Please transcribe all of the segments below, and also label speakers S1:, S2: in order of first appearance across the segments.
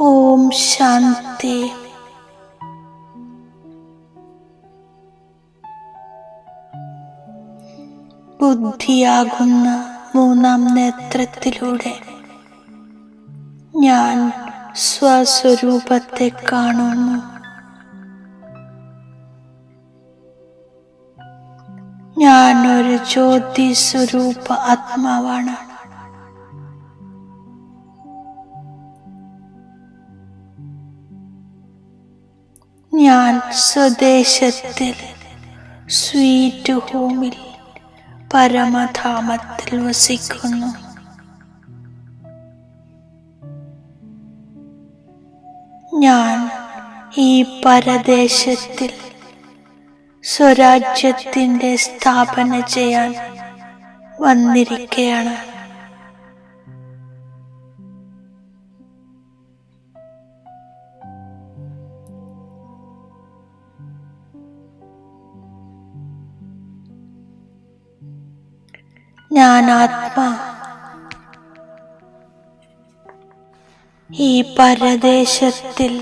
S1: ഓം ശാന്തി. ബുദ്ധിയാകുന്ന മൂന്നാം നേത്രത്തിലൂടെ ഞാൻ സ്വസ്വരൂപത്തെ കാണുന്നു. ഞാൻ ഒരു ജ്യോതി സ്വരൂപ ആത്മാവാണ്. സ്വദേശത്തിൽ സ്വീറ്റ് ഹോമിൽ പരമധാമത്തിൽ വസിക്കുന്നു. ഞാൻ ഈ പരദേശത്തിൽ സ്വരാജ്യത്തിന്റെ സ്ഥാപന ചെയ്യാൻ വന്നിരിക്കുകയാണ് ആത്മാ ഈ പരദേശത്തിൽ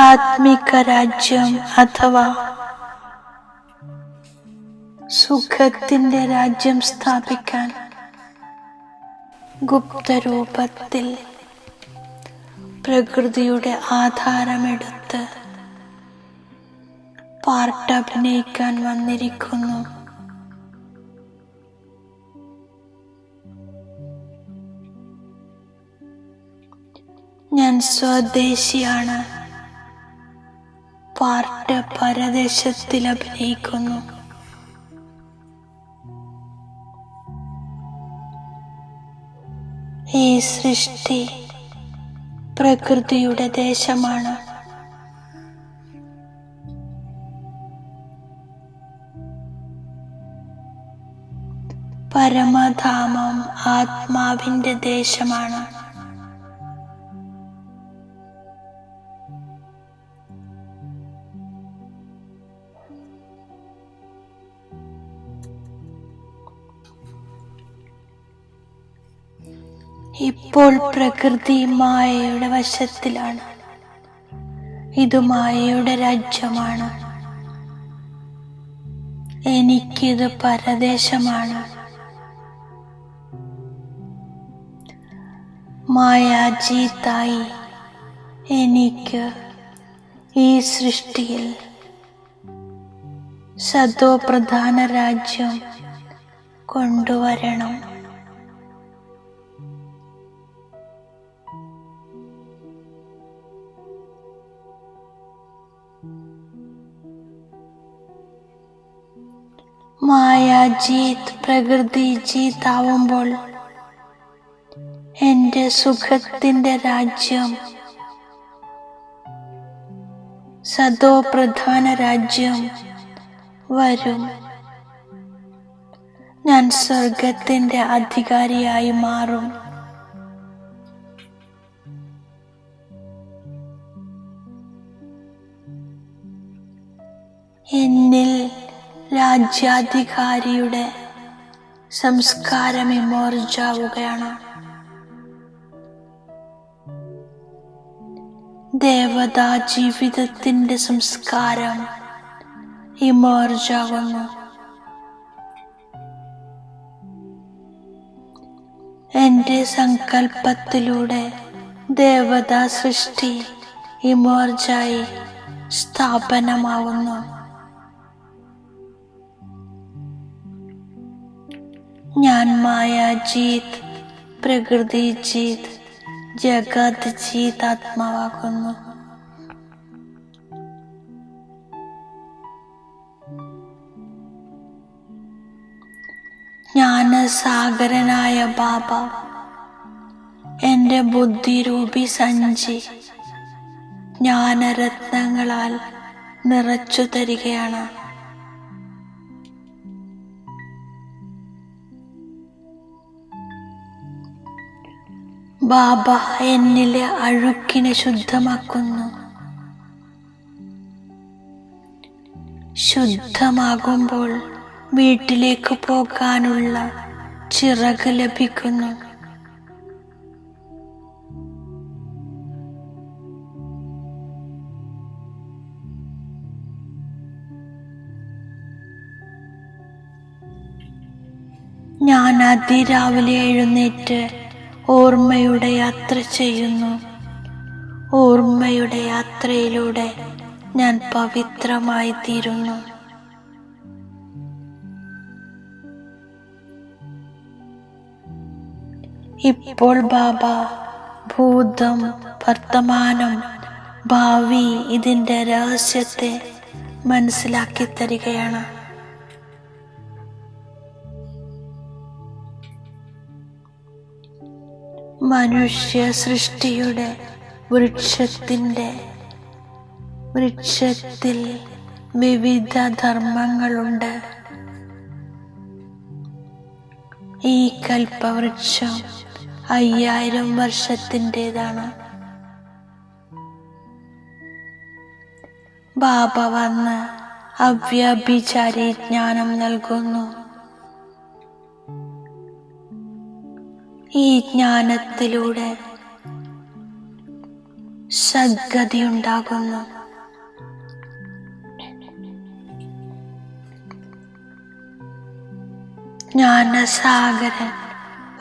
S1: ആത്മിക രാജ്യം അഥവാ സുഖത്തിന്റെ രാജ്യം സ്ഥാപിക്കാൻ ഗുപ്തരൂപത്തിൽ പ്രകൃതിയുടെ ആധാരമെടുത്ത് പാർട്ട് അഭിനയിക്കാൻ വന്നിരിക്കുന്നു. ഞാൻ സ്വദേശിയാണ്. പാർട്ട് പരദേശത്തിൽ അഭിനയിക്കുന്നു. ഈ സൃഷ്ടി പ്രകൃതിയുടെ ദേശമാണ്. പരമധാമം ആത്മാവിന്റെ ദേശമാണ്. ഇപ്പോൾ പ്രകൃതി മായയുടെ വശത്തിലാണ്. ഇത് മായയുടെ രാജ്യമാണ്. എനിക്കിത് പരദേശമാണ്. മായാജീത്തായി എനിക്ക് ഈ സൃഷ്ടിയിൽ സതോ പ്രധാന രാജ്യം കൊണ്ടുവരണം. മായാജീത് പ്രകൃതി ജീത്താവുമ്പോൾ എന്റെ സുഖത്തിന്റെ രാജ്യം. സദോ പ്രധാന രാജ്യം വരും. ഞാൻ സ്വർഗത്തിന്റെ അധികാരിയായി മാറും. എന്നിൽ രാജ്യാധികാരിയുടെ സംസ്കാരം ഇമോർജാവുകയാണ് ദേവതാ ജീവിതത്തിന്റെ സംസ്കാരം ഇമോർജാവുന്നു. എന്റെ സങ്കല്പത്തിലൂടെ ദേവതാ സൃഷ്ടി ഇമോർജായി സ്ഥാപനമാവുന്നു. ഞാൻ മായാജീത് പ്രകൃതി ജീത് ജഗത് ജീത് ആത്മാവാകുന്നു ജ്ഞാനസാഗരനായ ബാബ എന്റെ ബുദ്ധിരൂപി സഞ്ചി ജ്ഞാനരത്നങ്ങളാൽ നിറച്ചു തരികയാണ് ബാബ എന്നിലെ അഴുക്കിനെ ശുദ്ധമാക്കുന്നു. ശുദ്ധമാകുമ്പോൾ വീട്ടിലേക്ക് പോകാനുള്ള ചിറക് ലഭിക്കുന്നു. ഞാൻ അതിരാവിലെ എഴുന്നേറ്റ് ഓർമ്മയുടെ യാത്ര ചെയ്യുന്നു. ഓർമ്മയുടെ യാത്രയിലൂടെ ഞാൻ പവിത്രമായി തീരുന്നു. ഇപ്പോൾ ബാബ ഭൂതം വർത്തമാനം ഭാവി ഇതിന്റെ രഹസ്യത്തെ മനസ്സിലാക്കി തരികയാണ്. മനുഷ്യ സൃഷ്ടിയുടെ വൃക്ഷത്തിന്റെ വൃക്ഷത്തിൽ വിവിധ ധർമ്മങ്ങളുണ്ട്. ഈ കൽപ്പവൃക്ഷം അയ്യായിരം വർഷത്തിന്റെതാണ്. ബാബ വന്ന് അവ്യഭിചാരി ജ്ഞാനം നൽകുന്നു. ഈ ജ്ഞാനത്തിലൂടെ സദ്ഗതിയുണ്ടാകുന്നു. ജ്ഞാനസാഗരൻ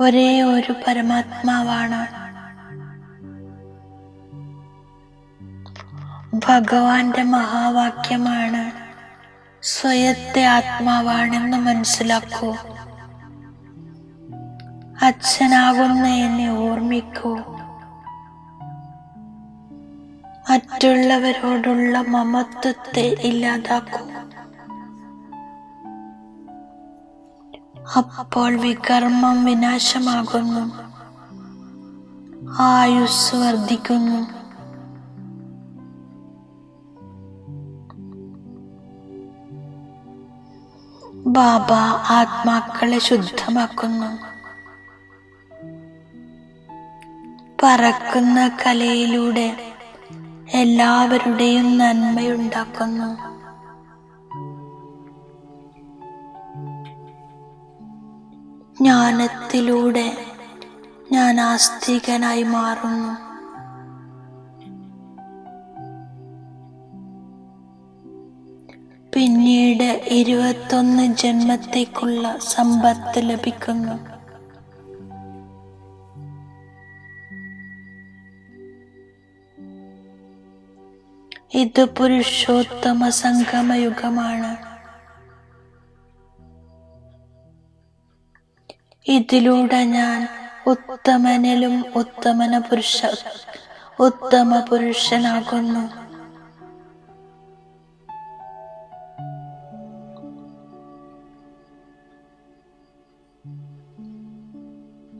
S1: ഒരേ ഒരു പരമാത്മാവാണ്. ഭഗവാന്റെ മഹാവാക്യമാണ് സ്വയത്തെ ആത്മാവാണെന്ന് മനസ്സിലാക്കൂ. അച്ഛനാകുന്ന എന്നെ ഓർമ്മിക്കൂ. മറ്റുള്ളവരോടുള്ള മമത്വത്തെ ഇല്ലാതാക്കൂ. അപ്പോൾ വികർമ്മം വിനാശമാകുന്നു. ആയുസ് വർദ്ധിക്കുന്നു. ബാബ ആത്മാക്കളെ ശുദ്ധമാക്കുന്നു. പറക്കുന്ന കലയിലൂടെ എല്ലാവരുടെയും നന്മയുണ്ടാക്കുന്നു. ജ്ഞാനത്തിലൂടെ ഞാൻ ആസ്തികനായി മാറുന്നു. പിന്നീട് ഇരുപത്തൊന്ന് ജന്മത്തേക്കുള്ള സമ്പത്ത് ലഭിക്കുന്നു. ഇത് പുരുഷോത്തമ സംഗമയുഗമാണ്. ഇതിലൂടെ ഞാൻ ഉത്തമനിലും ഉത്തമന പുരുഷ ഉത്തമ പുരുഷനാകുന്നു.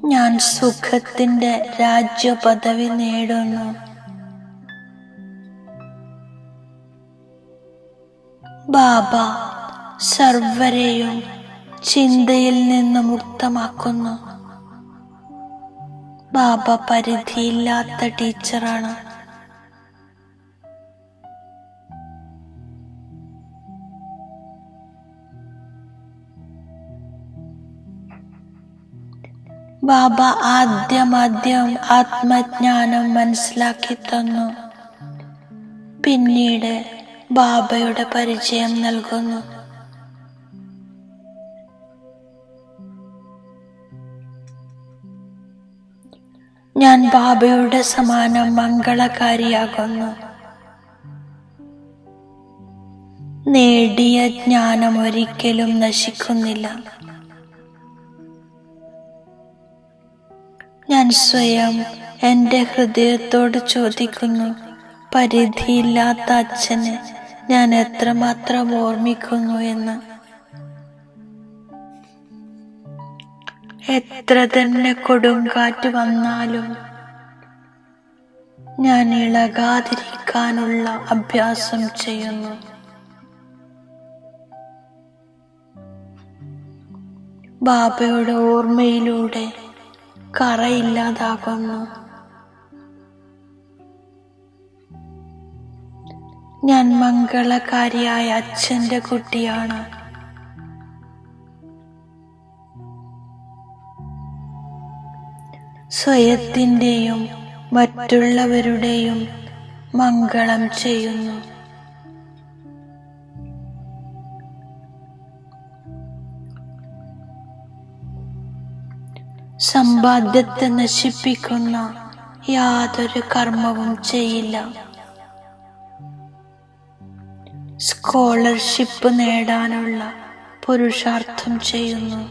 S1: ഞാൻ സുഖത്തിന്റെ രാജ്യപദവി നേടുന്നു. ബാബ സർവരെയും ചിന്തയിൽ നിന്ന് മുക്തമാക്കുന്നു. ബാബ പരിധിയില്ലാത്ത ടീച്ചറാണ്. ബാബ ആദ്യമാദ്യം ആത്മജ്ഞാനം മനസ്സിലാക്കി തന്നു. പിന്നീട് ബാബയുടെ പരിചയം നൽകുന്നു. ഞാൻ ബാബയുടെ സമാനം മംഗളകാരിയാകുന്നു. നേടിയ ജ്ഞാനം ഒരിക്കലും നശിക്കുന്നില്ല. ഞാൻ സ്വയം എന്റെ ഹൃദയത്തോട് ചോദിക്കുന്നു. പരിധിയില്ലാത്ത അച്ഛനെ ഞാൻ എത്രമാത്രം ഓർമ്മിക്കുന്നു എന്ന് എത്ര തന്നെ കൊടുങ്കാറ്റ് വന്നാലും ഞാൻ ഇളകാതിരിക്കാനുള്ള അഭ്യാസം ചെയ്യുന്നു. ബാബയുടെ ഓർമ്മയിലൂടെ കറയില്ലാതാകുന്നു. ഞാൻ മംഗളകാരിയായ അച്ഛന്റെ കുട്ടിയാണ്. സ്വയത്തിന്റെയും മറ്റുള്ളവരുടെയും മംഗളം ചെയ്യുന്നു. സമ്പാദ്യത്തെ നശിപ്പിക്കുന്ന യാതൊരു കർമ്മവും ചെയ്യില്ല. സ്കോളർഷിപ്പ് നേടാനുള്ള പുരുഷാർത്ഥം ചെയ്യുന്നു.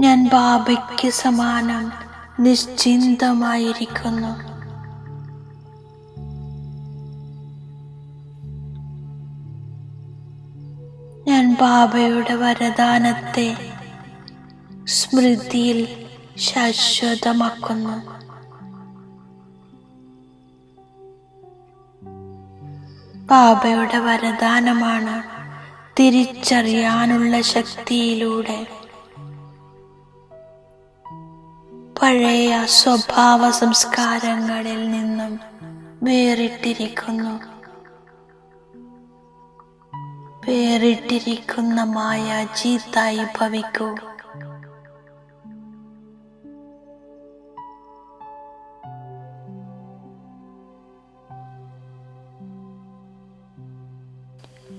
S1: ഞാൻ ബാബയ്ക്ക് സമാനം നിശ്ചിന്തമായിരിക്കുന്നു. ഞാൻ ബാബയുടെ വരദാനത്തെ സ്മൃതിയിൽ ശാശ്വതമാക്കുന്നു. ബാബയുടെ വരദാനമാണ് തിരിച്ചറിയാനുള്ള ശക്തിയിലൂടെ. പഴയ സ്വഭാവ സംസ്കാരങ്ങളിൽ നിന്നും വേറിട്ടിരിക്കുന്നു. വേറിട്ടിരിക്കുന്ന മായ ജീത്തായി ഭവിക്കൂ.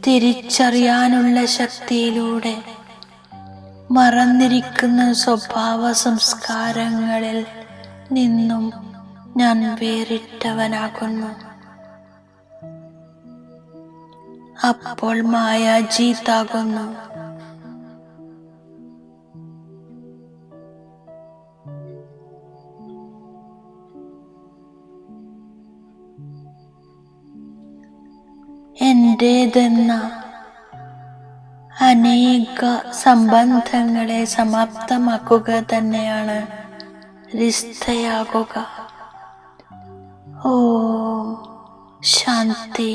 S1: തിരിച്ചറിയാനുള്ള ശക്തിയിലൂടെ മറന്നിരിക്കുന്ന സ്വഭാവ സംസ്കാരങ്ങളിൽ നിന്നും ഞാൻ വേറിട്ടവനാകുന്നു. അപ്പോൾ മായ ജീത്താകുന്നു എന്റേതെന്ന അനേക സംബന്ധങ്ങളെ സമാപ്തമാക്കുക തന്നെയാണ് റിസ്തയാകുക ഓ ശാന്തി.